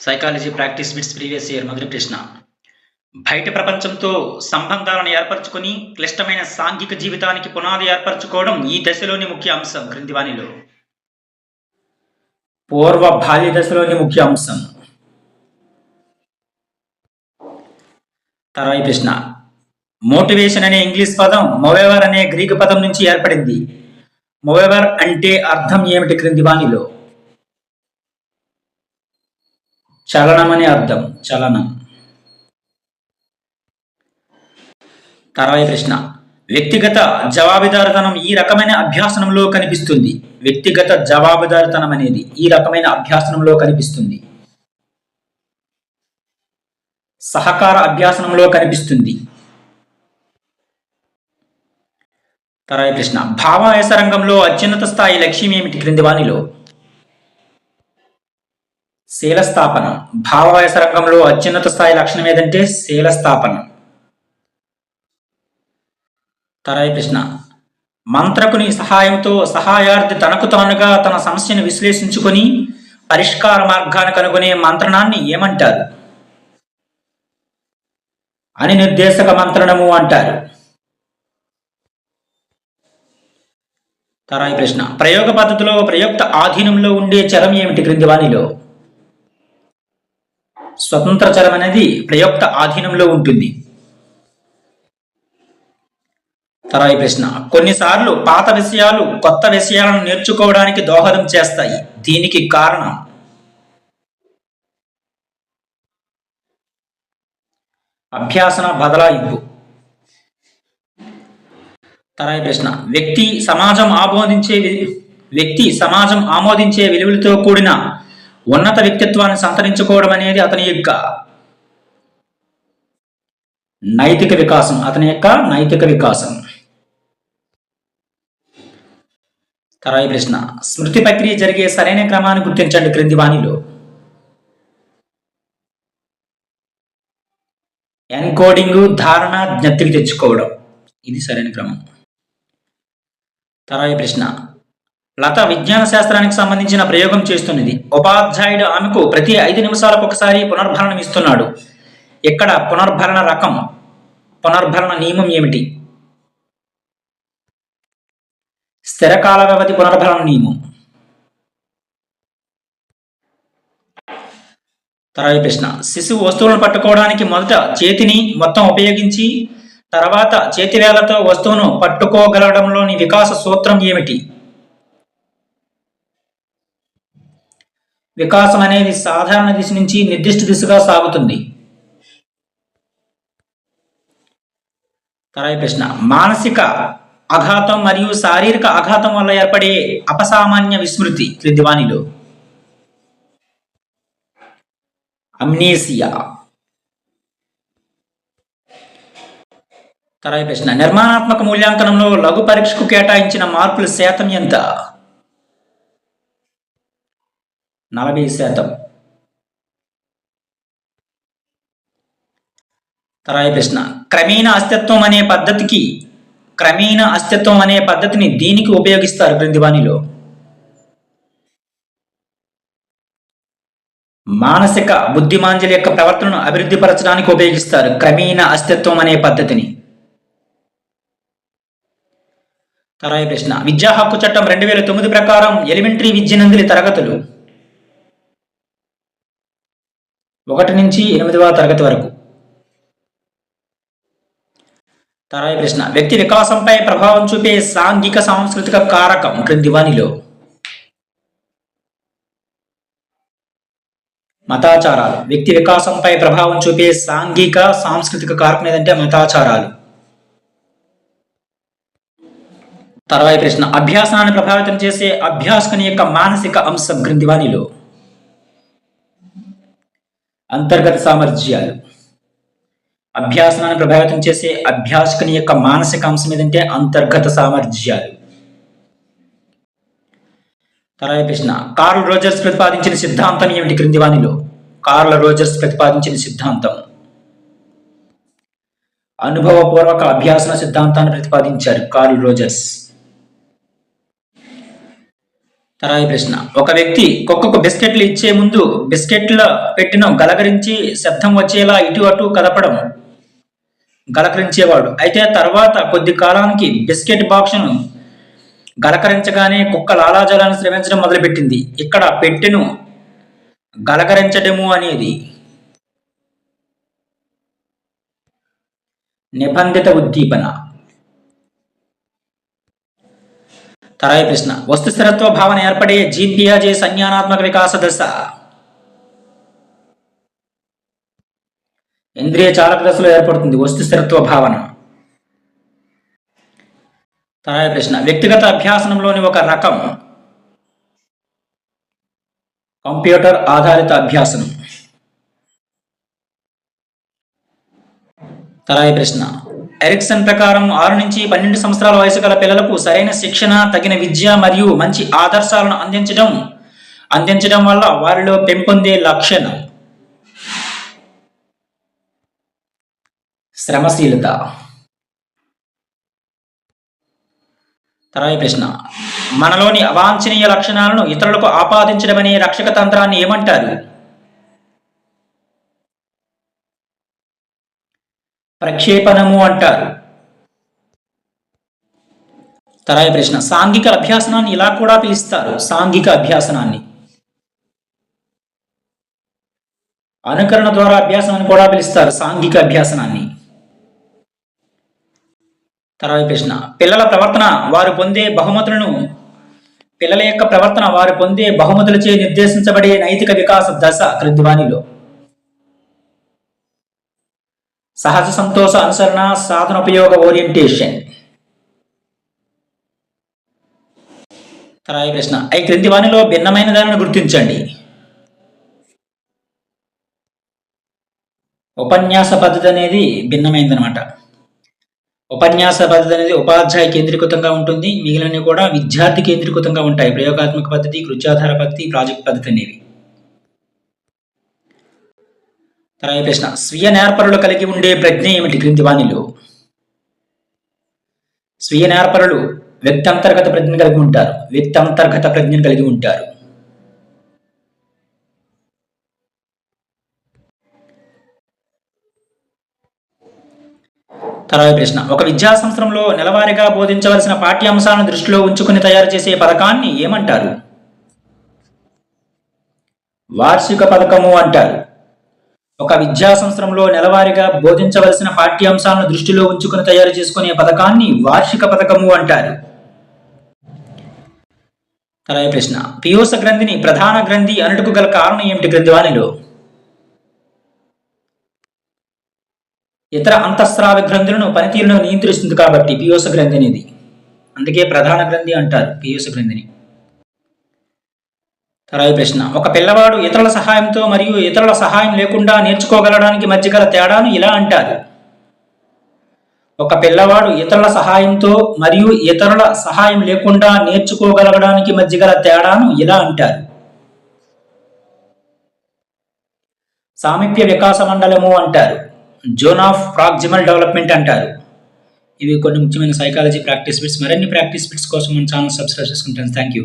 Psychology practice bits previous year Madhura Krishna బయట ప్రపంచంతో సంబంధాలను ఏర్పరచుకొని క్లిష్టమైన సాంఘిక జీవితానికి పునాది ఏర్పరచుకోవడం ఈ దశలోని ముఖ్య అంశం క్రిందివాణిలో పూర్వ బాల్య దశలోని ముఖ్య అంశం. తర్వాయి ప్రశ్న. మోటివేషన్ అనే ఇంగ్లీష్ పదం మొవెవర్ అనే గ్రీకు పదం నుంచి ఏర్పడింది. మొవెవర్ అంటే అర్థం ఏమిటి క్రింది వాణిలో చలనం అనే అర్థం చలనం. తర్వాత ప్రశ్న. వ్యక్తిగత జవాబుదారితనం ఈ రకమైన అభ్యాసనంలో కనిపిస్తుంది. వ్యక్తిగత జవాబుదారితనం అనేది ఈ రకమైన అభ్యాసనంలో కనిపిస్తుంది. సహకార అభ్యాసనంలో కనిపిస్తుంది. తర్వాత ప్రశ్న. భావాయస రంగంలో అత్యున్నత స్థాయి లక్ష్యం ఏమిటి? క్రింది వాణిలో. శీలస్థాపనం. భావవయస రంగంలో అత్యున్నత స్థాయి లక్షణం ఏదంటే శీలస్థాపనం. తరాయి ప్రశ్న. మంత్రకుని సహాయంతో సహాయార్థి తనకు తానుగా తన సమస్యను విశ్లేషించుకొని పరిష్కార మార్గాన్ని కనుగొనే మంత్రణాన్ని ఏమంటారు? అని నిర్దేశక మంత్రణము అంటారు. తరాయి ప్రశ్న. ప్రయోగ పద్ధతిలో ప్రయుక్త ఆధీనంలో ఉండే చరం ఏమిటి? క్రింది వాణిలో. స్వతంత్ర చరం అనేది ప్రయుక్త ఆధీనంలో ఉంటుంది. తరాయి ప్రశ్న కొన్నిసార్లు పాత విషయాలు కొత్త విషయాలను నేర్చుకోవడానికి దోహదం చేస్తాయి. దీనికి కారణం? అభ్యాసన బదలాయింపు. తరాయి ప్రశ్న వ్యక్తి సమాజం ఆమోదించే వ్యక్తి సమాజం ఆమోదించే విలువలతో కూడిన ఉన్నత వ్యక్తిత్వాన్ని సంతరించుకోవడం అనేది అతని యొక్క నైతిక వికాసం. అతని యొక్క నైతిక వికాసం. తర్వాత ప్రశ్న. స్మృతి ప్రక్రియ జరిగే సరైన క్రమాన్ని గుర్తించండి క్రింది వాణిలో. ఎన్కోడింగ్ ధారణ జ్ఞప్తికి తెచ్చుకోవడం. ఇది సరైన క్రమం. తర్వాత ప్రశ్న. లత విజ్ఞాన శాస్త్రానికి సంబంధించిన ప్రయోగం చేస్తున్నది. ఉపాధ్యాయుడు ఆమెకు ప్రతి ఐదు నిమిషాలకు ఒకసారి పునర్భరణం ఇస్తున్నాడు. ఇక్కడ పునర్భరణ రకం? పునర్భరణ నియమం ఏమిటి? స్థిరకాల వ్యవధి పునర్భరణ నియమం. తర్వాత ప్రశ్న. శిశువు వస్తువులను పట్టుకోవడానికి మొదట చేతిని మొత్తం ఉపయోగించి తర్వాత చేతివేళ్ళతో వస్తువును పట్టుకోగలడంలోని వికాస సూత్రం ఏమిటి? వికాసం అనేది సాధారణ దిశ నుంచి నిర్దిష్ట దిశగా సాగుతుంది. తర్వాత ప్రశ్న. మానసిక అఘాతం మరియు శారీరక అఘాతం వల్ల ఏర్పడే అపసామాన్య విస్మృతి క్రింది అమ్నేసియా. తర్వాత ప్రశ్న. నిర్మాణాత్మక మూల్యాంకనంలో లఘు పరీక్షకు కేటాయించిన మార్కుల శాతం ఎంత? నలభై శాతం. తర్వాత ప్రశ్న క్రమేణ అస్తిత్వం అనే పద్ధతికి క్రమేణ అస్తిత్వం అనే పద్ధతిని దీనికి ఉపయోగిస్తారు గ్రంథివాణిలో మానసిక బుద్ధిమాంజలి యొక్క ప్రవర్తనను అభివృద్ధి పరచడానికి ఉపయోగిస్తారు క్రమేణ అస్తిత్వం అనే పద్ధతిని. తరాయి ప్రశ్న విద్యా హక్కు చట్టం రెండు వేల తొమ్మిది ప్రకారం ఎలిమెంటరీ విద్య నందిలి తరగతులు. ఒకటి నుంచి ఎనిమిదవ తరగతి వరకు. తరాయి ప్రశ్న. వ్యక్తి వికాసంపై ప్రభావం చూపే సాంఘిక సాంస్కృతిక కారకం క్రిందివానిలో. మతాచారాలు. వ్యక్తి వికాసంపై ప్రభావం చూపే సాంఘిక సాంస్కృతిక కారకం ఏదంటే మతాచారాలు. తర్వాయి ప్రశ్న. అభ్యాసాన్ని ప్రభావితం చేసే అభ్యాసకుని యొక్క మానసిక అంశం క్రిందివానిలో. అంతర్గత సామర్థ్యాలు. అభ్యాసనాన్ని ప్రభావితం చేసే అభ్యాసకుని యొక్క మానసిక అంశం ఏదంటే అంతర్గత సామర్థ్యాలు. తర్వాత ప్రశ్న కార్ల్ రోజర్స్ ప్రతిపాదించిన సిద్ధాంతం ఏమిటి క్రింది వానిలో కార్ల రోజర్స్ ప్రతిపాదించిన సిద్ధాంతం. అనుభవపూర్వక అభ్యాసన సిద్ధాంతాన్ని ప్రతిపాదించారు కార్ల్ రోజర్స్. తర్వాత ప్రశ్న. ఒక వ్యక్తి కుక్కకు బిస్కెట్లు ఇచ్చే ముందు బిస్కెట్ల పెట్టిన గలగరించి శబ్దం వచ్చేలా ఇటు అటు కదపడం గలకరించేవాడు. అయితే తర్వాత కొద్ది కాలానికి బిస్కెట్ బాక్స్ను గలకరించగానే కుక్క లాలాజలాన్ని శ్రమించడం మొదలుపెట్టింది. ఇక్కడ పెట్టెను గలకరించడము అనేది నిబంధిత ఉద్దీపన. తరాయి ప్రశ్న. వస్తు స్థిరత్వ భావన ఏర్పడే జీన్ పియాజే సంజ్ఞానాత్మక వికాస దశ. ఇంద్రియ చాలక దశలో ఏర్పడుతుంది వస్తు స్థిరత్వ భావన. తరాయి ప్రశ్న. వ్యక్తిగత అభ్యాసనంలోని ఒక రకం. కంప్యూటర్ ఆధారిత అభ్యాసనం. తరాయి ప్రశ్న. ఎరిక్సన్ ప్రకారం ఆరు నుంచి పన్నెండు సంవత్సరాల వయసు గల పిల్లలకు సరైన శిక్షణ తగిన విద్య మరియు మంచి ఆదర్శాలను అందించడం అందించడం వల్ల వారిలో పెంపొందే లక్షణం. శ్రమశీలత. తర్వాత ప్రశ్న. మనలోని అవాంఛనీయ లక్షణాలను ఇతరులకు ఆపాదించడం అనే రక్షక తంత్రాన్ని ఏమంటారు? ప్రక్షేపణము అంటారు. తరాయి ప్రశ్న సాంఘిక అభ్యాసనాన్ని ఇలా కూడా పిలుస్తారు సాంఘిక అభ్యాసనాన్ని. అనుకరణ ద్వారా అభ్యాసనాన్ని కూడా పిలుస్తారు సాంఘిక అభ్యాసనాన్ని. తర్వాత ప్రశ్న పిల్లల ప్రవర్తన వారు పొందే బహుమతులను పిల్లల యొక్క ప్రవర్తన వారు పొందే బహుమతులచే నిర్దేశించబడే నైతిక వికాస దశ క్రిందివానిలో సహజ సంతోష అనుసరణ సాధన ఉపయోగ ఓరియంటేషన్ తర్వాత ప్రశ్న ఈ క్రింది వాణిలో భిన్నమైన దానిని గుర్తించండి. ఉపన్యాస పద్ధతి అనేది భిన్నమైందనమాట. ఉపన్యాస పద్ధతి అనేది ఉపాధ్యాయ కేంద్రీకృతంగా ఉంటుంది. మిగిలినవి కూడా విద్యార్థి కేంద్రీకృతంగా ఉంటాయి. ప్రయోగాత్మక పద్ధతి కృత్యాధార పద్ధతి ప్రాజెక్ట్ పద్ధతి అనేవి. తర్వాత ప్రశ్న. స్వీయ నేర్పరులు కలిగి ఉండే ప్రజ్ఞ ఏమిటి క్రింది వాణిలో? స్వీయ నేర్పరులు వ్యక్తంతర్గత ప్రజ్ఞను కలిగి ఉంటారు. వ్యక్తంతర్గత ప్రజ్ఞను కలిగి ఉంటారు. తర్వాత ప్రశ్న. ఒక విద్యా సంవత్సరంలో నెలవారీగా బోధించవలసిన పాఠ్యాంశాలను దృష్టిలో ఉంచుకుని తయారు చేసే పథకాన్ని ఏమంటారు? వార్షిక పథకము అంటారు. ఒక విద్యా సంవత్సరంలో నెలవారీగా బోధించవలసిన పాఠ్యాంశాలను దృష్టిలో ఉంచుకుని తయారు చేసుకునే పథకాన్ని వార్షిక పథకము అంటారు. తర్వాత ప్రశ్న. పియూస గ్రంథిని ప్రధాన గ్రంథి అనుటకు గల కారణం ఏమిటి గ్రంథివాణిలో? ఇతర అంతఃస్రావ గ్రంథులను పనితీరును నియంత్రిస్తుంది కాబట్టి పియోస గ్రంథి అనేది. అందుకే ప్రధాన గ్రంథి అంటారు పియోస గ్రంథిని. తర్వాత ప్రశ్న ఒక పిల్లవాడు ఇతరుల సహాయంతో మరియు ఇతరుల సహాయం లేకుండా నేర్చుకోగలడానికి మధ్య గల తేడాను ఇలా అంటారు. ఒక పిల్లవాడు ఇతరుల సహాయంతో మరియు ఇతరుల సహాయం లేకుండా నేర్చుకోగలగడానికి మధ్య గల తేడాను ఇలా అంటారు. సామీప్య వికాస మండలము అంటారు. జోన్ ఆఫ్ ప్రాక్జిమల్ డెవలప్మెంట్ అంటారు. ఇవి కొన్ని ముఖ్యమైన సైకాలజీ ప్రాక్టీస్ బిట్స్. మరిన్ని ప్రాక్టీస్ బిట్స్ కోసం మన ఛానల్ సబ్స్క్రైబ్ చేసుకుంటాను. Thank you